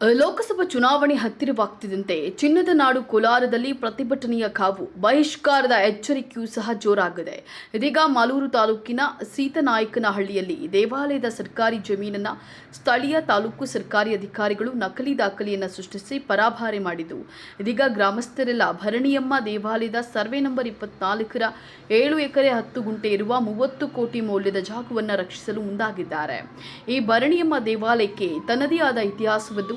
ಲೋಕಸಭಾ ಚುನಾವಣೆ ಹತ್ತಿರವಾಗ್ತಿದ್ದಂತೆ ಚಿನ್ನದ ನಾಡು ಕೋಲಾರದಲ್ಲಿ ಪ್ರತಿಭಟನೆಯ ಕಾವು, ಬಹಿಷ್ಕಾರದ ಎಚ್ಚರಿಕೆಯೂ ಸಹ ಜೋರಾಗಿದೆ. ಇದೀಗ ಮಾಲೂರು ತಾಲೂಕಿನ ಸೀತನಾಯಕನಹಳ್ಳಿಯಲ್ಲಿ ದೇವಾಲಯದ ಸರ್ಕಾರಿ ಜಮೀನನ್ನು ಸ್ಥಳೀಯ ತಾಲೂಕು ಸರ್ಕಾರಿ ಅಧಿಕಾರಿಗಳು ನಕಲಿ ದಾಖಲೆಯನ್ನು ಸೃಷ್ಟಿಸಿ ಪರಾಭಾರೆ ಮಾಡಿದ್ದು. ಇದೀಗ ಗ್ರಾಮಸ್ಥರೆಲ್ಲ ಭರಣಿಯಮ್ಮ ದೇವಾಲಯದ ಸರ್ವೆ ನಂಬರ್ ಇಪ್ಪತ್ನಾಲ್ಕರ ಏಳು ಎಕರೆ ಹತ್ತು ಗುಂಟೆ ಇರುವ ಮೂವತ್ತು ಕೋಟಿ ಮೌಲ್ಯದ ಜಾಗವನ್ನು ರಕ್ಷಿಸಲು ಮುಂದಾಗಿದ್ದಾರೆ. ಈ ಭರಣಿಯಮ್ಮ ದೇವಾಲಯಕ್ಕೆ ತನ್ನದೇ ಆದ ಇತಿಹಾಸವಿದ್ದು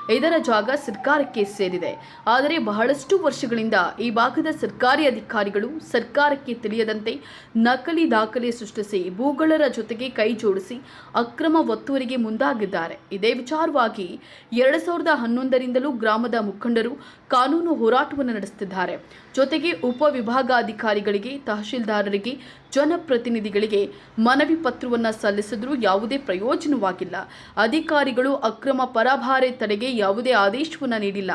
ಇದರ ಜಾಗ ಸರ್ಕಾರಕ್ಕೆ ಸೇರಿದೆ. ಆದರೆ ಬಹಳಷ್ಟು ವರ್ಷಗಳಿಂದ ಈ ಭಾಗದ ಸರ್ಕಾರಿ ಅಧಿಕಾರಿಗಳು ಸರ್ಕಾರಕ್ಕೆ ತಿಳಿಯದಂತೆ ನಕಲಿ ದಾಖಲೆ ಸೃಷ್ಟಿಸಿ ಭೂಗಳರ ಜೊತೆಗೆ ಕೈ ಜೋಡಿಸಿ ಅಕ್ರಮ ಒತ್ತುವರಿಗೆ ಮುಂದಾಗಿದ್ದಾರೆ. ಇದೇ ವಿಚಾರವಾಗಿ ಎರಡು ಸಾವಿರದ ಹನ್ನೊಂದರಿಂದಲೂ ಗ್ರಾಮದ ಮುಖಂಡರು ಕಾನೂನು ಹೋರಾಟವನ್ನು ನಡೆಸುತ್ತಿದ್ದಾರೆ. ಜೊತೆಗೆ ಉಪವಿಭಾಗಾಧಿಕಾರಿಗಳಿಗೆ ತಹಶೀಲ್ದಾರರಿಗೆ, ಜನಪ್ರತಿನಿಧಿಗಳಿಗೆ ಮನವಿ ಪತ್ರವನ್ನು ಸಲ್ಲಿಸಿದ್ರೂ ಯಾವುದೇ ಪ್ರಯೋಜನವಾಗಿಲ್ಲ. ಅಧಿಕಾರಿಗಳು ಅಕ್ರಮ ಪರಭಾರೆ ತಡೆಗೆ ಯಾವುದೇ ಆದೇಶವನ್ನು ನೀಡಿಲ್ಲ.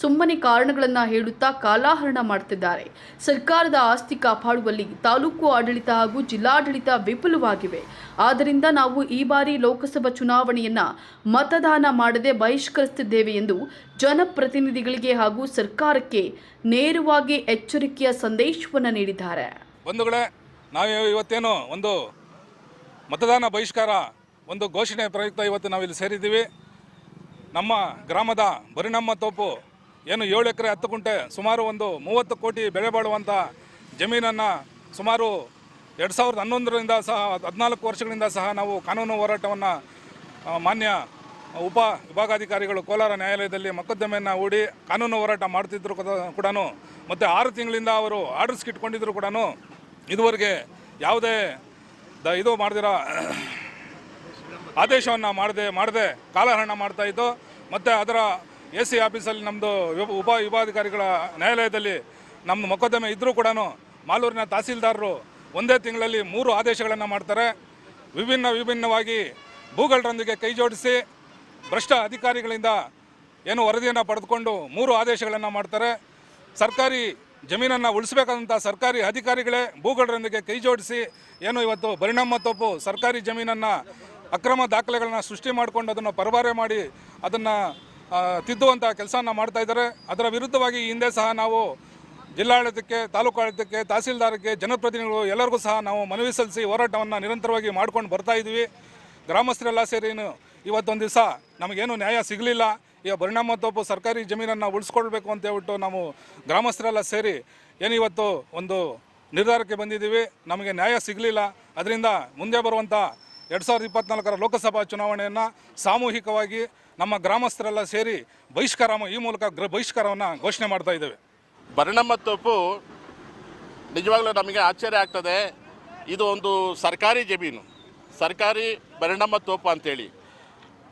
ಸುಮ್ಮನೆ ಕಾರಣಗಳನ್ನು ಹೇಳುತ್ತಾ ಕಾಲಾಹರಣ ಮಾಡುತ್ತಿದ್ದಾರೆ ಸರ್ಕಾರದ ಆಸ್ತಿ ಕಾಪಾಡುವಲ್ಲಿ ತಾಲೂಕು ಆಡಳಿತ ಹಾಗೂ ಜಿಲ್ಲಾಡಳಿತ ವಿಫುಲವಾಗಿವೆ. ಆದ್ದರಿಂದ ನಾವು ಈ ಬಾರಿ ಲೋಕಸಭಾ ಚುನಾವಣೆಯನ್ನ ಮತದಾನ ಮಾಡದೆ ಬಹಿಷ್ಕರಿಸುತ್ತಿದ್ದೇವೆ ಎಂದು ಜನಪ್ರತಿನಿಧಿಗಳಿಗೆ ಹಾಗೂ ಸರ್ಕಾರಕ್ಕೆ ನೇರವಾಗಿ ಎಚ್ಚರಿಕೆಯ ಸಂದೇಶವನ್ನು ನೀಡಿದ್ದಾರೆ. ಬಂಧುಗಳೇ, ನಾವು ಇವತ್ತೇನು ಒಂದು ಮತದಾನ ಬಹಿಷ್ಕಾರ ಒಂದು ಘೋಷಣೆ ಪ್ರಯುಕ್ತ ಇವತ್ತು ಇಲ್ಲಿ ಸೇರಿದ್ದೀವಿ. ನಮ್ಮ ಗ್ರಾಮದ ಬರಿನಮ್ಮ ತೋಪು ಏನು ಏಳು ಎಕರೆ ಹತ್ತು ಗುಂಟೆ ಸುಮಾರು ಒಂದು ಮೂವತ್ತು ಕೋಟಿ ಬೆಳೆ ಬಾಳುವಂಥ ಜಮೀನನ್ನು ಸುಮಾರು ಎರಡು ಸಾವಿರದ ಹನ್ನೊಂದರಿಂದ ಸಹ ಹದಿನಾಲ್ಕು ವರ್ಷಗಳಿಂದ ಸಹ ನಾವು ಕಾನೂನು ಹೋರಾಟವನ್ನು ಮಾನ್ಯ ಉಪ ವಿಭಾಗಾಧಿಕಾರಿಗಳು ಕೋಲಾರ ನ್ಯಾಯಾಲಯದಲ್ಲಿ ಮೊಕದ್ದಮೆಯನ್ನು ಹೂಡಿ ಕಾನೂನು ಹೋರಾಟ ಮಾಡ್ತಿದ್ರು ಕೂಡ ಮತ್ತು ಆರು ತಿಂಗಳಿಂದ ಅವರು ಆರ್ಡರ್ಸ್ ಇಟ್ಕೊಂಡಿದ್ರು ಕೂಡ ಇದುವರೆಗೆ ಯಾವುದೇ ದ ಇದು ಮಾಡ್ದಿರ ಆದೇಶವನ್ನು ಮಾಡದೆ ಮಾಡದೆ, ಕಾಲಹರಣ ಮಾಡ್ತಾ ಇದ್ದು, ಮತ್ತು ಅದರ ಎ ಸಿ ಆಫೀಸಲ್ಲಿ ನಮ್ಮದು ಉಪ ವಿಭಾಧಿಕಾರಿಗಳ ನ್ಯಾಯಾಲಯದಲ್ಲಿ ನಮ್ಮ ಮೊಕದ್ದಮೆ ಇದ್ದರೂ ಕೂಡ ಮಾಲೂರಿನ ತಹಸೀಲ್ದಾರರು ಒಂದೇ ತಿಂಗಳಲ್ಲಿ ಮೂರು ಆದೇಶಗಳನ್ನು ಮಾಡ್ತಾರೆ. ವಿಭಿನ್ನ ವಿಭಿನ್ನವಾಗಿ ಭೂಗಳರೊಂದಿಗೆ ಕೈ ಜೋಡಿಸಿ ಭ್ರಷ್ಟ ಅಧಿಕಾರಿಗಳಿಂದ ಏನು ವರದಿಯನ್ನು ಪಡೆದುಕೊಂಡು ಮೂರು ಆದೇಶಗಳನ್ನು ಮಾಡ್ತಾರೆ. ಸರ್ಕಾರಿ ಜಮೀನನ್ನು ಉಳಿಸಬೇಕಾದಂಥ ಸರ್ಕಾರಿ ಅಧಿಕಾರಿಗಳೇ ಭೂಗಳರೊಂದಿಗೆ ಕೈ ಜೋಡಿಸಿ ಏನು ಇವತ್ತು ಪರಿಣಾಮ ತಪ್ಪು ಸರ್ಕಾರಿ ಜಮೀನನ್ನು ಅಕ್ರಮ ದಾಖಲೆಗಳನ್ನ ಸೃಷ್ಟಿ ಮಾಡಿಕೊಂಡು ಅದನ್ನು ಪರಭಾರೆ ಮಾಡಿ ಅದನ್ನು ತಿದ್ದುವಂಥ ಕೆಲಸನ ಮಾಡ್ತಾ ಇದ್ದಾರೆ. ಅದರ ವಿರುದ್ಧವಾಗಿ ಹಿಂದೆ ಸಹ ನಾವು ಜಿಲ್ಲಾಡಳಿತಕ್ಕೆ, ತಾಲೂಕು ಆಡಳಿತಕ್ಕೆ ತಹಸೀಲ್ದಾರಕ್ಕೆ ಜನಪ್ರತಿನಿಧಿಗಳು ಎಲ್ಲರಿಗೂ ಸಹ ನಾವು ಮನವಿ ಸಲ್ಲಿಸಿ ಹೋರಾಟವನ್ನು ನಿರಂತರವಾಗಿ ಮಾಡ್ಕೊಂಡು ಬರ್ತಾ ಇದ್ದೀವಿ. ಗ್ರಾಮಸ್ಥರೆಲ್ಲ ಸೇರಿ ಇವತ್ತೊಂದು ದಿವಸ ನಮಗೇನು ನ್ಯಾಯ ಸಿಗಲಿಲ್ಲ. ಈಗ ಪರಿಣಾಮ ತೋಪು ಸರ್ಕಾರಿ ಜಮೀನನ್ನು ಉಳಿಸ್ಕೊಳ್ಬೇಕು ಅಂತ ಹೇಳ್ಬಿಟ್ಟು ನಾವು ಗ್ರಾಮಸ್ಥರೆಲ್ಲ ಸೇರಿ ಏನು ಇವತ್ತು ಒಂದು ನಿರ್ಧಾರಕ್ಕೆ ಬಂದಿದ್ದೀವಿ. ನಮಗೆ ನ್ಯಾಯ ಸಿಗಲಿಲ್ಲ. ಅದರಿಂದ ಮುಂದೆ ಬರುವಂಥ ಎರಡು ಸಾವಿರದ ಇಪ್ಪತ್ನಾಲ್ಕರ ಲೋಕಸಭಾ ಚುನಾವಣೆಯನ್ನು ಸಾಮೂಹಿಕವಾಗಿ ನಮ್ಮ ಗ್ರಾಮಸ್ಥರೆಲ್ಲ ಸೇರಿ ಬಹಿಷ್ಕಾರ ಈ ಮೂಲಕ ಗ್ರ, ಬಹಿಷ್ಕಾರವನ್ನು ಘೋಷಣೆ ಮಾಡ್ತಾ ಇದ್ದೇವೆ. ತೋಪು ನಿಜವಾಗ್ಲೂ ನಮಗೆ ಆಶ್ಚರ್ಯ ಆಗ್ತದೆ. ಇದು ಒಂದು ಸರ್ಕಾರಿ ಜಮೀನು. ಸರ್ಕಾರಿ ಪರಿಣಾಮ ತೋಪು ಅಂತೇಳಿ.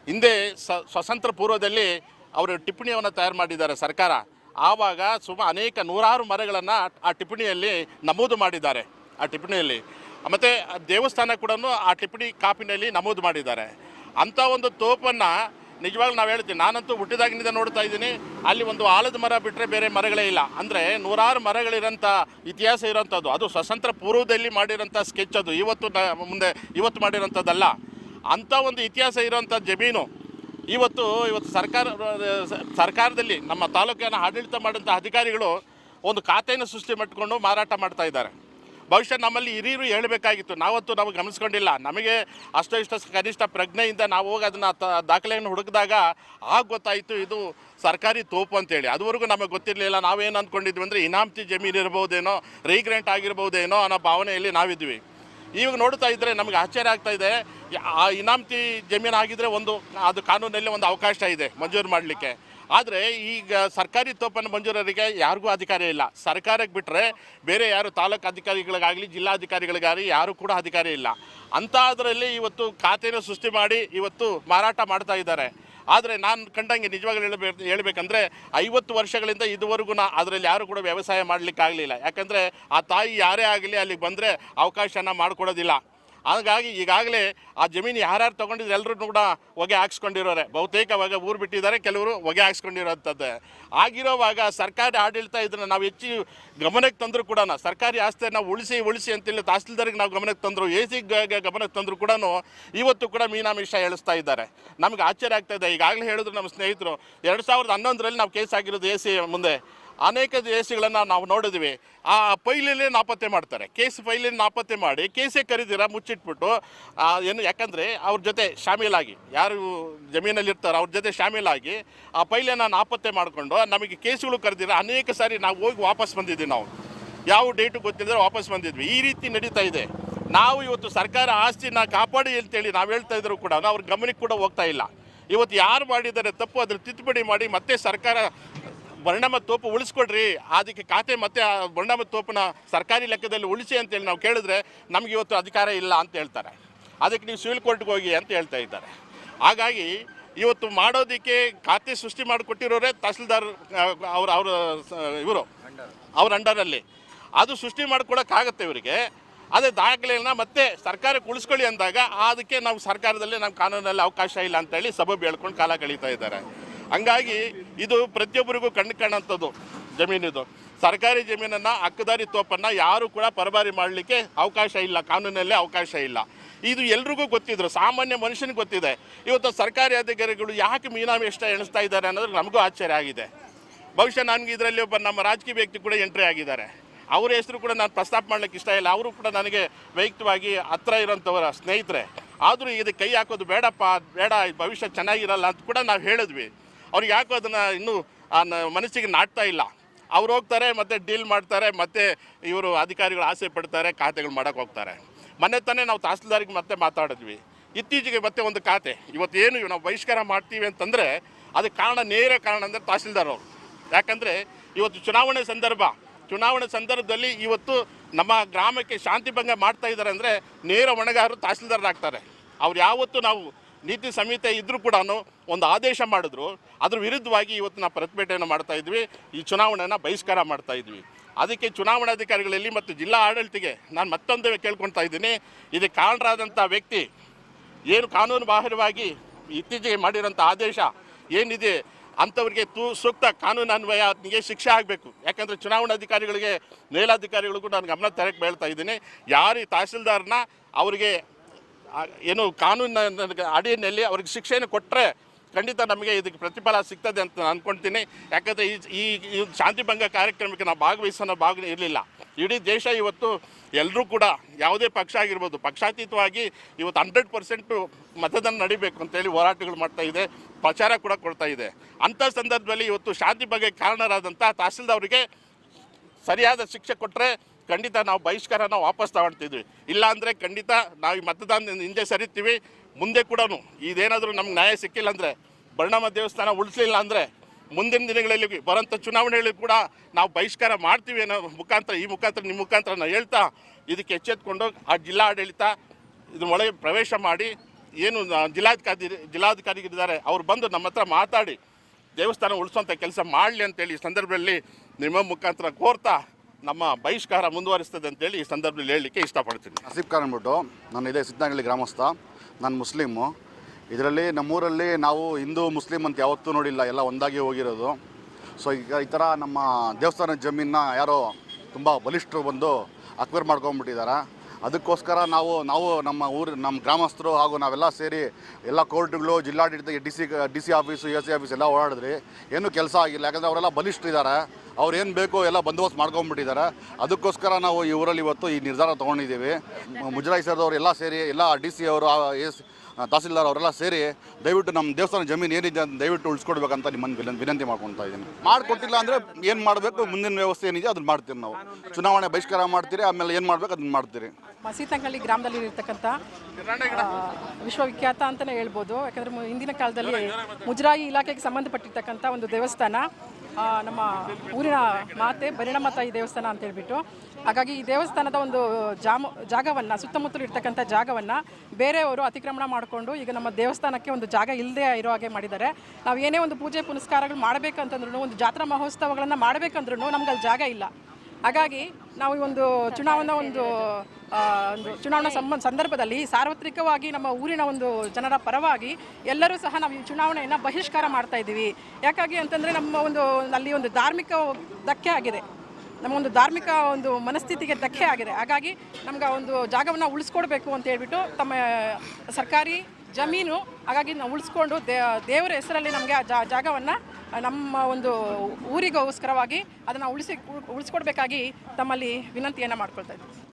ಹಿಂದೆ ಸ್ವತಂತ್ರ ಪೂರ್ವದಲ್ಲಿ ಅವರು ಟಿಪ್ಪಣಿಯನ್ನು ತಯಾರು ಮಾಡಿದ್ದಾರೆ ಸರ್ಕಾರ. ಆವಾಗ ಸುಮಾರು ಅನೇಕ ನೂರಾರು ಮರಗಳನ್ನು ಆ ಟಿಪ್ಪಣಿಯಲ್ಲಿ ನಮೂದು ಮಾಡಿದ್ದಾರೆ. ಆ ಟಿಪ್ಪಣಿಯಲ್ಲಿ ಮತ್ತು ದೇವಸ್ಥಾನ ಕೂಡ ಆ ಟಿಪ್ಪಣಿ ಕಾಪಿನಲ್ಲಿ ನಮೂದು ಮಾಡಿದ್ದಾರೆ. ಅಂಥ ಒಂದು ತೋಪನ್ನು ನಿಜವಾಗ್ಲೂ ನಾವು ಹೇಳ್ತೀವಿ. ನಾನಂತೂ ಹುಟ್ಟಿದಾಗಿನಿಂದ ನೋಡ್ತಾ ಇದ್ದೀನಿ. ಅಲ್ಲಿ ಒಂದು ಆಲದ ಮರ ಬಿಟ್ಟರೆ ಬೇರೆ ಮರಗಳೇ ಇಲ್ಲ. ಅಂದರೆ ನೂರಾರು ಮರಗಳಿರೋಂಥ ಇತಿಹಾಸ ಇರೋಂಥದ್ದು. ಅದು ಸ್ವತಂತ್ರ ಪೂರ್ವದಲ್ಲಿ ಮಾಡಿರೋಂಥ ಸ್ಕೆಚ್ ಅದು. ಇವತ್ತು ಮುಂದೆ ಇವತ್ತು ಮಾಡಿರೋಂಥದ್ದಲ್ಲ. ಅಂಥ ಒಂದು ಇತಿಹಾಸ ಇರೋಂಥ ಜಮೀನು. ಇವತ್ತು ಇವತ್ತು ಸರ್ಕಾರ, ಸರ್ಕಾರದಲ್ಲಿ ನಮ್ಮ ತಾಲೂಕಿನ ಆಡಳಿತ ಮಾಡಿದಂಥ ಅಧಿಕಾರಿಗಳು ಒಂದು ಖಾತೆಯನ್ನು ಸೃಷ್ಟಿ ಮಾಡಿಕೊಂಡು ಮಾರಾಟ ಮಾಡ್ತಾ ಇದ್ದಾರೆ. ಬಹುಶಃ ನಮ್ಮಲ್ಲಿ ಹಿರಿಯರು ಹೇಳಬೇಕಾಗಿತ್ತು. ನಾವತ್ತು ನಾವು ಗಮನಿಸ್ಕೊಂಡಿಲ್ಲ. ನಮಗೆ ಅಷ್ಟೋ ಇಷ್ಟ ಕನಿಷ್ಠ ಪ್ರಜ್ಞೆಯಿಂದ ನಾವು ಹೋಗಿ ಅದನ್ನು ದಾಖಲೆಯನ್ನು ಹುಡುಕಿದಾಗ ಆಗ ಗೊತ್ತಾಯಿತು ಇದು ಸರ್ಕಾರಿ ತೋಪು ಅಂತೇಳಿ. ಅದುವರೆಗೂ ನಮಗೆ ಗೊತ್ತಿರಲಿಲ್ಲ. ನಾವೇನು ಅಂದ್ಕೊಂಡಿದ್ವಿ ಅಂದರೆ ಇನಾಮ್ತಿ ಜಮೀನು ಇರ್ಬೋದೇನೋ, ರೀಗ್ರೆಂಟ್ ಆಗಿರ್ಬೋದೇನೋ ಅನ್ನೋ ಭಾವನೆಯಲ್ಲಿ ನಾವಿದ್ವಿ. ಇವಾಗ ನೋಡ್ತಾ ಇದ್ದರೆ ನಮಗೆ ಆಶ್ಚರ್ಯ ಆಗ್ತಾ ಇದೆ. ಆ ಇನಾಮ್ತಿ ಜಮೀನು ಆಗಿದ್ರೆ ಒಂದು, ಅದು ಕಾನೂನಲ್ಲಿ ಒಂದು ಅವಕಾಶ ಇದೆ ಮಂಜೂರು ಮಾಡಲಿಕ್ಕೆ. ಆದರೆ ಈಗ ಸರ್ಕಾರಿ ತೋಪನ್ನು ಮಂಜೂರರಿಗೆ ಯಾರಿಗೂ ಅಧಿಕಾರ ಇಲ್ಲ. ಸರ್ಕಾರಕ್ಕೆ ಬಿಟ್ಟರೆ ಬೇರೆ ಯಾರು ತಾಲೂಕು ಅಧಿಕಾರಿಗಳಿಗಾಗಲಿ, ಜಿಲ್ಲಾಧಿಕಾರಿಗಳಿಗಾಗಲಿ ಯಾರು ಕೂಡ ಅಧಿಕಾರ ಇಲ್ಲ. ಅಂಥದ್ರಲ್ಲಿ ಇವತ್ತು ಖಾತೆಯನ್ನು ಸೃಷ್ಟಿ ಮಾಡಿ ಇವತ್ತು ಮಾರಾಟ ಮಾಡ್ತಾ ಇದ್ದಾರೆ. ಆದರೆ ನಾನು ಕಂಡಂಗೆ ನಿಜವಾಗ್ಲೂ ಹೇಳಬೇಕು ಹೇಳಬೇಕಂದ್ರೆ ಐವತ್ತು ವರ್ಷಗಳಿಂದ ಇದುವರೆಗೂ ನಾ ಅದರಲ್ಲಿ ಯಾರು ಕೂಡ ವ್ಯವಸಾಯ ಮಾಡಲಿಕ್ಕೆ ಆಗಲಿಲ್ಲ ಯಾಕಂದರೆ ಆ ತಾಯಿ ಯಾರೇ ಆಗಲಿ ಅಲ್ಲಿಗೆ ಬಂದರೆ ಅವಕಾಶನ ಮಾಡಿಕೊಡೋದಿಲ್ಲ. ಹಾಗಾಗಿ ಈಗಾಗಲೇ ಆ ಜಮೀನು ಯಾರ್ಯಾರು ತೊಗೊಂಡಿದ್ರು ಎಲ್ಲರೂ ಕೂಡ ಹೊಗೆ ಹಾಕ್ಸ್ಕೊಂಡಿರೋರೆ. ಬಹುತೇಕವಾಗ ಊರು ಬಿಟ್ಟಿದ್ದಾರೆ, ಕೆಲವರು ಹೊಗೆ ಹಾಕ್ಸ್ಕೊಂಡಿರೋಂಥದ್ದು. ಆಗಿರೋವಾಗ ಸರ್ಕಾರಿ ಆಡಳಿತ ಇದನ್ನು ನಾವು ಹೆಚ್ಚು ಗಮನಕ್ಕೆ ತಂದರೂ ಕೂಡ ಸರ್ಕಾರಿ ಆಸ್ತಿಯನ್ನು ಉಳಿಸಿ ಉಳಿಸಿ ಅಂತೇಳಿ ತಹಸೀಲ್ದಾರ್ಗೆ ನಾವು ಗಮನಕ್ಕೆ ತಂದರು, ಎ ಸಿ ಗಮನಕ್ಕೆ ತಂದರೂ ಕೂಡ ಇವತ್ತು ಕೂಡ ಮೀನಾಮಿಷ ಹೇಳಿಸ್ತಾ ಇದ್ದಾರೆ. ನಮ್ಗೆ ಆಶ್ಚರ್ಯ ಆಗ್ತಾ ಇದೆ. ಈಗಾಗಲೇ ಹೇಳಿದ್ರು ನಮ್ಮ ಸ್ನೇಹಿತರು, ಎರಡು ಸಾವಿರದ ಹನ್ನೊಂದರಲ್ಲಿ ನಾವು ಕೇಸ್ ಆಗಿರೋದು ಎ ಸಿ ಮುಂದೆ. ಅನೇಕ ದೇಶಗಳನ್ನು ನಾವು ನೋಡಿದ್ವಿ. ಆ ಫೈಲಲ್ಲೇ ನಾಪತ್ತೆ ಮಾಡ್ತಾರೆ. ಕೇಸ್ ಫೈಲಲ್ಲಿ ನಾಪತ್ತೆ ಮಾಡಿ, ಕೇಸೇ ಕರೀದಿರ ಮುಚ್ಚಿಟ್ಬಿಟ್ಟು ಏನು ಯಾಕಂದರೆ ಅವ್ರ ಜೊತೆ ಶಾಮೀಲಾಗಿ, ಯಾರು ಜಮೀನಲ್ಲಿ ಇರ್ತಾರೋ ಅವ್ರ ಜೊತೆ ಶಾಮೀಲಾಗಿ ಆ ಫೈಲನ್ನು ನಾಪತ್ತೆ ಮಾಡಿಕೊಂಡು ನಮಗೆ ಕೇಸುಗಳು ಕರೆದಿರ ಅನೇಕ ಸಾರಿ ನಾವು ಹೋಗಿ ವಾಪಸ್ ಬಂದಿದ್ದೀವಿ ನಾವು. ಯಾವ ಡೇಟು ಗೊತ್ತಿಲ್ಲದ್ರೆ ವಾಪಸ್ ಬಂದಿದ್ವಿ. ಈ ರೀತಿ ನಡೀತಾ ಇದೆ. ನಾವು ಇವತ್ತು ಸರ್ಕಾರ ಆಸ್ತಿನ ಕಾಪಾಡಿ ಅಂತೇಳಿ ನಾವು ಹೇಳ್ತಾ ಇದ್ರು ಕೂಡ ಅವ್ರ ಗಮನಕ್ಕೆ ಕೂಡ ಹೋಗ್ತಾ ಇಲ್ಲ. ಇವತ್ತು ಯಾರು ಮಾಡಿದ್ದಾರೆ ತಪ್ಪು ಅದ್ರ ತಿದ್ದುಪಡಿ ಮಾಡಿ ಮತ್ತೆ ಸರ್ಕಾರ ಪರಿಣಾಮ ತೋಪು ಉಳಿಸ್ಕೊಡ್ರಿ. ಅದಕ್ಕೆ ಖಾತೆ ಮತ್ತೆ ಆ ಪರಿಣಾಮ ತೋಪನ ಸರ್ಕಾರಿ ಲೆಕ್ಕದಲ್ಲಿ ಉಳಿಸಿ ಅಂತೇಳಿ ನಾವು ಕೇಳಿದ್ರೆ ನಮ್ಗೆ ಇವತ್ತು ಅಧಿಕಾರ ಇಲ್ಲ ಅಂತ ಹೇಳ್ತಾರೆ. ಅದಕ್ಕೆ ನೀವು ಸಿವಿಲ್ ಕೋರ್ಟ್ಗೆ ಹೋಗಿ ಅಂತ ಹೇಳ್ತಾ ಇದ್ದಾರೆ. ಹಾಗಾಗಿ ಇವತ್ತು ಮಾಡೋದಕ್ಕೆ ಖಾತೆ ಸೃಷ್ಟಿ ಮಾಡಿಕೊಟ್ಟಿರೋರೇ ತಹಸೀಲ್ದಾರ್ ಅವ್ರ ಅವ್ರ ಇವರು. ಅವ್ರ ಅಂಡರಲ್ಲಿ. ಅದು ಸೃಷ್ಟಿ ಮಾಡ್ಕೊಡೋಕ್ಕಾಗತ್ತೆ ಇವರಿಗೆ. ಅದೇ ದಾಖಲೆಗಳನ್ನ ಮತ್ತೆ ಸರ್ಕಾರಕ್ಕೆ ಉಳಿಸ್ಕೊಳ್ಳಿ ಅಂದಾಗ ಅದಕ್ಕೆ ನಾವು ಸರ್ಕಾರದಲ್ಲಿ ನಮ್ಮ ಕಾನೂನಲ್ಲಿ ಅವಕಾಶ ಇಲ್ಲ ಅಂತೇಳಿ ಸಬಬ್ ಹೇಳ್ಕೊಂಡು ಕಾಲ ಕಳೀತಾ ಇದ್ದಾರೆ. ಹಂಗಾಗಿ ಇದು ಪ್ರತಿಯೊಬ್ಬರಿಗೂ ಕಣ್ಣು ಕಾಣುವಂಥದ್ದು ಜಮೀನಿದು. ಸರ್ಕಾರಿ ಜಮೀನನ್ನು ಹಕ್ಕದಾರಿ ತೋಪನ್ನು ಯಾರು ಕೂಡ ಪರಬಾರಿ ಮಾಡಲಿಕ್ಕೆ ಅವಕಾಶ ಇಲ್ಲ, ಕಾನೂನಲ್ಲೇ ಅವಕಾಶ ಇಲ್ಲ. ಇದು ಎಲ್ರಿಗೂ ಗೊತ್ತಿದ್ರು, ಸಾಮಾನ್ಯ ಮನುಷ್ಯನಿಗೆ ಗೊತ್ತಿದೆ. ಇವತ್ತು ಸರ್ಕಾರಿ ಅಧಿಕಾರಿಗಳು ಯಾಕೆ ಮೀನಾಮೇಷ್ಟ ಎಣಿಸ್ತಾ ಇದ್ದಾರೆ ಅನ್ನೋದು ನಮಗೂ ಆಶ್ಚರ್ಯ ಆಗಿದೆ. ಬಹುಶಃ ನನಗೆ ಇದರಲ್ಲಿ ಒಬ್ಬ ನಮ್ಮ ರಾಜಕೀಯ ವ್ಯಕ್ತಿ ಕೂಡ ಎಂಟ್ರಿ ಆಗಿದ್ದಾರೆ. ಅವರ ಹೆಸರು ಕೂಡ ನಾನು ಪ್ರಸ್ತಾಪ ಮಾಡಲಿಕ್ಕೆ ಇಷ್ಟ ಇಲ್ಲ. ಅವರು ಕೂಡ ನನಗೆ ವೈಯಕ್ತಿಕವಾಗಿ ಹತ್ರ ಇರೋಂಥವರ ಸ್ನೇಹಿತರೆ. ಆದರೂ ಇದಕ್ಕೆ ಕೈ ಹಾಕೋದು ಬೇಡಪ್ಪ, ಬೇಡ, ಭವಿಷ್ಯ ಚೆನ್ನಾಗಿರಲ್ಲ ಅಂತ ಕೂಡ ನಾವು ಹೇಳಿದ್ವಿ. ಅವ್ರಿಗೆ ಯಾಕೋ ಅದನ್ನು ಇನ್ನೂ ಮನಸ್ಸಿಗೆ ನಾಟ್ತಾ ಇಲ್ಲ. ಅವ್ರು ಹೋಗ್ತಾರೆ, ಮತ್ತೆ ಡೀಲ್ ಮಾಡ್ತಾರೆ, ಮತ್ತೆ ಇವರು ಅಧಿಕಾರಿಗಳು ಆಸೆ ಪಡ್ತಾರೆ, ಖಾತೆಗಳು ಮಾಡೋಕೆ ಹೋಗ್ತಾರೆ. ಮೊನ್ನೆ ತಾನೇ ನಾವು ತಹಸೀಲ್ದಾರಿಗೆ ಮತ್ತೆ ಮಾತಾಡಿದ್ವಿ. ಇತ್ತೀಚೆಗೆ ಮತ್ತೆ ಒಂದು ಖಾತೆ. ಏನು ನಾವು ಬಹಿಷ್ಕಾರ ಮಾಡ್ತೀವಿ ಅಂತಂದರೆ ಅದಕ್ಕೆ ಕಾರಣ ನೇರ ಕಾರಣ ಅಂದರೆ ತಹಸೀಲ್ದಾರ್ ಅವರು. ಯಾಕಂದರೆ ಇವತ್ತು ಚುನಾವಣೆ ಸಂದರ್ಭ, ಚುನಾವಣೆ ಸಂದರ್ಭದಲ್ಲಿ ಇವತ್ತು ನಮ್ಮ ಗ್ರಾಮಕ್ಕೆ ಶಾಂತಿ ಭಂಗ ಮಾಡ್ತಾ ಇದ್ದಾರೆ ಅಂದರೆ ನೇರ ಹೊಣೆಗಾರರು ತಹಸೀಲ್ದಾರ್ರಾಗ್ತಾರೆ. ಅವ್ರು ಯಾವತ್ತು ನಾವು ನೀತಿ ಸಂಹಿತೆ ಇದ್ದರೂ ಕೂಡ ಒಂದು ಆದೇಶ ಮಾಡಿದ್ರು, ಅದ್ರ ವಿರುದ್ಧವಾಗಿ ಇವತ್ತು ನಾವು ಪ್ರತಿಭಟನೆ ಮಾಡ್ತಾ ಇದ್ವಿ, ಈ ಚುನಾವಣೆಯನ್ನು ಬಹಿಷ್ಕಾರ ಮಾಡ್ತಾ ಇದ್ವಿ. ಅದಕ್ಕೆ ಚುನಾವಣಾಧಿಕಾರಿಗಳಲ್ಲಿ ಮತ್ತು ಜಿಲ್ಲಾ ಆಡಳಿತಿಗೆ ನಾನು ಮತ್ತೊಂದು ಕೇಳ್ಕೊಳ್ತಾ ಇದ್ದೀನಿ, ಇದಕ್ಕೆ ಕಾರಣರಾದಂಥ ವ್ಯಕ್ತಿ ಏನು ಕಾನೂನು ಬಾಹಿರವಾಗಿ ಇತ್ತೀಚೆಗೆ ಮಾಡಿರೋಂಥ ಆದೇಶ ಏನಿದೆ ಅಂಥವ್ರಿಗೆ ತೂ, ಸೂಕ್ತ ಕಾನೂನು ಅನ್ವಯ ಅದನಿಗೆ ಶಿಕ್ಷೆ ಆಗಬೇಕು. ಯಾಕಂದರೆ ಚುನಾವಣಾಧಿಕಾರಿಗಳಿಗೆ ಮೇಲಾಧಿಕಾರಿಗಳಿಗೂ ನಾನು ಗಮನ ತರಕ್ಕೆ ಹೇಳ್ತಾ ಇದ್ದೀನಿ. ಯಾರು ಈ ತಹಸೀಲ್ದಾರ್ನ ಅವರಿಗೆ ಏನು ಕಾನೂನಿನ ಅಡಿಯಲ್ಲಿ ಅವ್ರಿಗೆ ಶಿಕ್ಷೆಯನ್ನು ಕೊಟ್ಟರೆ ಖಂಡಿತ ನಮಗೆ ಇದಕ್ಕೆ ಪ್ರತಿಫಲ ಸಿಗ್ತದೆ ಅಂತ ನಾನು ಅಂದ್ಕೊಳ್ತೀನಿ ಯಾಕಂದರೆ ಈ ಈ ಶಾಂತಿಭಂಗ ಕಾರ್ಯಕ್ರಮಕ್ಕೆ ನಾವು ಭಾಗವಹಿಸೋಣ ಭಾಗ ಇರಲಿಲ್ಲ. ಇಡೀ ದೇಶ ಇವತ್ತು ಎಲ್ಲರೂ ಕೂಡ ಯಾವುದೇ ಪಕ್ಷ ಆಗಿರ್ಬೋದು, ಪಕ್ಷಾತೀತವಾಗಿ ಇವತ್ತು ಹಂಡ್ರೆಡ್ ಪರ್ಸೆಂಟು ಮತದಾನ ನಡಿಬೇಕು ಅಂತೇಳಿ ಹೋರಾಟಗಳು ಮಾಡ್ತಾ ಇದೆ, ಪ್ರಚಾರ ಕೂಡ ಕೊಡ್ತಾ ಇದೆ. ಅಂಥ ಸಂದರ್ಭದಲ್ಲಿ ಇವತ್ತು ಶಾಂತಿ ಬಗ್ಗೆ ಕಾರಣರಾದಂಥ ತಹಸೀಲ್ದಾರ್ಗೆ ಸರಿಯಾದ ಶಿಕ್ಷೆ ಕೊಟ್ಟರೆ ಖಂಡಿತ ನಾವು ಬಹಿಷ್ಕಾರನ ವಾಪಸ್ ತಗೊಳ್ತಿದ್ವಿ. ಇಲ್ಲ ಅಂದರೆ ಖಂಡಿತ ನಾವು ಈ ಮತದಾನದಿಂದ ಹಿಂದೆ ಸರಿತೀವಿ. ಮುಂದೆ ಕೂಡ ಇದೇನಾದರೂ ನಮ್ಗೆ ನ್ಯಾಯ ಸಿಕ್ಕಿಲ್ಲ ಅಂದರೆ ಬಣ್ಣಮ್ಮ ದೇವಸ್ಥಾನ ಉಳಿಸ್ಲಿಲ್ಲ ಅಂದರೆ ಮುಂದಿನ ದಿನಗಳಲ್ಲಿ ಬರೋಂಥ ಚುನಾವಣೆಗಳಲ್ಲಿ ಕೂಡ ನಾವು ಬಹಿಷ್ಕಾರ ಮಾಡ್ತೀವಿ ಅನ್ನೋ ಮುಖಾಂತರ, ಈ ಮುಖಾಂತರ ನಿಮ್ಮ ಮುಖಾಂತರ ನಾವು ಹೇಳ್ತಾ ಇದಕ್ಕೆ ಎಚ್ಚೆತ್ಕೊಂಡು ಆ ಜಿಲ್ಲಾ ಆಡಳಿತ ಇದ್ರ ಒಳಗೆ ಪ್ರವೇಶ ಮಾಡಿ ಏನು ಜಿಲ್ಲಾಧಿಕಾರಿ ಜಿಲ್ಲಾಧಿಕಾರಿಗಳಿದ್ದಾರೆ ಅವ್ರು ಬಂದು ನಮ್ಮ ಹತ್ರ ಮಾತಾಡಿ ದೇವಸ್ಥಾನ ಉಳಿಸುವಂಥ ಕೆಲಸ ಮಾಡಲಿ ಅಂತೇಳಿ ಈ ಸಂದರ್ಭದಲ್ಲಿ ನಿಮ್ಮ ಮುಖಾಂತರ ಕೋರ್ತಾ ನಮ್ಮ ಬಹಿಷ್ಕಾರ ಮುಂದುವರಿಸ್ತದೆ ಅಂತೇಳಿ ಈ ಸಂದರ್ಭದಲ್ಲಿ ಹೇಳಲಿಕ್ಕೆ ಇಷ್ಟಪಡ್ತೀನಿ. ನಸೀಬ್ ಖಾನ್ ಅಂದ್ಬಿಟ್ಟು ನಾನು ಇದೇ ಸಿದ್ದನಹಳ್ಳಿ ಗ್ರಾಮಸ್ಥ ನಾನು ಮುಸ್ಲಿಮು. ಇದರಲ್ಲಿ ನಮ್ಮೂರಲ್ಲಿ ನಾವು ಹಿಂದೂ, ಮುಸ್ಲಿಂ ಅಂತ ಯಾವತ್ತೂ ನೋಡಿಲ್ಲ, ಎಲ್ಲ ಒಂದಾಗಿ ಹೋಗಿರೋದು. ಸೊ ಈಗ ಈ ಥರ ನಮ್ಮ ದೇವಸ್ಥಾನದ ಜಮೀನನ್ನ ಯಾರೋ ತುಂಬ ಬಲಿಷ್ಠರು ಬಂದು ಅಕ್ವೇರ್ ಮಾಡ್ಕೊಂಡ್ಬಿಟ್ಟಿದ್ದಾರೆ. ಅದಕ್ಕೋಸ್ಕರ ನಾವು ನಾವು ನಮ್ಮ ಊರು, ನಮ್ಮ ಗ್ರಾಮಸ್ಥರು ಹಾಗೂ ನಾವೆಲ್ಲ ಸೇರಿ ಎಲ್ಲ ಕೋರ್ಟ್ಗಳು, ಜಿಲ್ಲಾಡಳಿತ D C D C office, A C office ಎಲ್ಲ ಓಡಾಡಿದ್ರಿ. ಏನೂ ಕೆಲಸ ಆಗಿಲ್ಲ. ಯಾಕಂದರೆ ಅವರೆಲ್ಲ ಬಲಿಷ್ಠರಿದ್ದಾರೆ ಅವ್ರು ಏನು ಬೇಕೋ ಎಲ್ಲ ಬಂದೋಬಸ್ತ್ ಮಾಡ್ಕೊಂಡ್ಬಿಟ್ಟಿದ್ದಾರೆ ಅದಕ್ಕೋಸ್ಕರ ನಾವು ಈ ಊರಲ್ಲಿ ಇವತ್ತು ಈ ನಿರ್ಧಾರ ತೊಗೊಂಡಿದ್ದೀವಿ. ಮುಜರಾಯಿ ಸರ್ದವ್ರು ಎಲ್ಲ ಸೇರಿ ಎಲ್ಲ ಡಿ ಸಿ ಅವರು ಎಸ್ ತಹಸೀಲ್ದಾರ್ ಅವರೆಲ್ಲ ಸೇರಿ ದಯವಿಟ್ಟು ನಮ್ಮ ದೇವಸ್ಥಾನ ಜಮೀನು ಏನಿದೆ ಅಂತ ದಯವಿಟ್ಟು ಉಳಿಸ್ಕೊಡ್ಬೇಕಂತ ನಿಮ್ಮನ್ನು ವಿನಂತಿ ಮಾಡ್ಕೊತಾ ಇದ್ದೀನಿ. ಮಾಡಿಕೊಟ್ಟಿಲ್ಲ ಅಂದರೆ ಏನು ಮಾಡಬೇಕು, ಮುಂದಿನ ವ್ಯವಸ್ಥೆ ಏನಿದೆ ಅದನ್ನ ಮಾಡ್ತೀವಿ ನಾವು. ಚುನಾವಣೆ ಬಹಿಷ್ಕಾರ ಮಾಡ್ತೀರಿ, ಆಮೇಲೆ ಏನು ಮಾಡಬೇಕು ಅದನ್ನ ಮಾಡ್ತೀರಿ. ಮಸೀತಂಗಳ್ಳಿ ಗ್ರಾಮದಲ್ಲಿ ಇರ್ತಕ್ಕಂಥ ವಿಶ್ವವಿಖ್ಯಾತ ಅಂತಲೇ ಹೇಳ್ಬೋದು. ಯಾಕಂದರೆ ಹಿಂದಿನ ಕಾಲದಲ್ಲಿ ಮುಜರಾಯಿ ಇಲಾಖೆಗೆ ಸಂಬಂಧಪಟ್ಟಿರ್ತಕ್ಕಂಥ ಒಂದು ದೇವಸ್ಥಾನ ನಮ್ಮ ಊರಿನ ಮಾತೆ ಬರಿಣಮ್ಮ ತಾಯಿ ದೇವಸ್ಥಾನ ಅಂತ ಹೇಳಿಬಿಟ್ಟು. ಹಾಗಾಗಿ ಈ ದೇವಸ್ಥಾನದ ಒಂದು ಜಾಮ, ಜಾಗವನ್ನು, ಸುತ್ತಮುತ್ತಲು ಇರ್ತಕ್ಕಂಥ ಜಾಗವನ್ನು ಬೇರೆಯವರು ಅತಿಕ್ರಮಣ ಮಾಡಿಕೊಂಡು ಈಗ ನಮ್ಮ ದೇವಸ್ಥಾನಕ್ಕೆ ಒಂದು ಜಾಗ ಇಲ್ಲದೆ ಇರೋ ಹಾಗೆ ಮಾಡಿದ್ದಾರೆ. ನಾವು ಏನೇ ಒಂದು ಪೂಜೆ ಪುನಸ್ಕಾರಗಳು ಮಾಡಬೇಕಂತಂದ್ರೂ ಒಂದು ಜಾತ್ರಾ ಮಹೋತ್ಸವಗಳನ್ನು ಮಾಡಬೇಕಂದ್ರೂ ನಮ್ಗೆ ಅಲ್ಲಿ ಜಾಗ ಇಲ್ಲ. ಹಾಗಾಗಿ ನಾವು ಈ ಒಂದು ಚುನಾವಣಾ ಒಂದು ಒಂದು ಚುನಾವಣಾ ಸಂಬಂಧ ಸಂದರ್ಭದಲ್ಲಿ ಸಾರ್ವತ್ರಿಕವಾಗಿ ನಮ್ಮ ಊರಿನ ಒಂದು ಜನರ ಪರವಾಗಿ ಎಲ್ಲರೂ ಸಹ ನಾವು ಈ ಚುನಾವಣೆಯನ್ನು ಬಹಿಷ್ಕಾರ ಮಾಡ್ತಾ ಇದ್ದೀವಿ. ಯಾಕಾಗಿ ಅಂತಂದರೆ ನಮ್ಮ ಒಂದು, ಅಲ್ಲಿ ಒಂದು ಧಾರ್ಮಿಕ ಧಕ್ಕೆ ಆಗಿದೆ. ನಮ್ಮ ಒಂದು ಧಾರ್ಮಿಕ ಒಂದು ಮನಸ್ಥಿತಿಗೆ ಧಕ್ಕೆ ಆಗಿದೆ. ಹಾಗಾಗಿ ನಮ್ಗೆ ಒಂದು ಜಾಗವನ್ನು ಉಳಿಸ್ಕೊಡ್ಬೇಕು ಅಂತ ಹೇಳ್ಬಿಟ್ಟು ತಮ್ಮ ಸರ್ಕಾರಿ ಜಮೀನು ಹಾಗಾಗಿ ನಾವು ಉಳಿಸ್ಕೊಂಡು ದೇವರ ಹೆಸರಲ್ಲಿ ನಮಗೆ ಆ ಜಾಗವನ್ನು ನಮ್ಮ ಒಂದು ಊರಿಗೋಸ್ಕರವಾಗಿ ಅದನ್ನು ಉಳಿಸಿ ಉಳಿಸ್ಕೊಡ್ಬೇಕಾಗಿ ತಮ್ಮಲ್ಲಿ ವಿನಂತಿಯನ್ನು ಮಾಡ್ಕೊಳ್ತಾ ಇದ್ದೀವಿ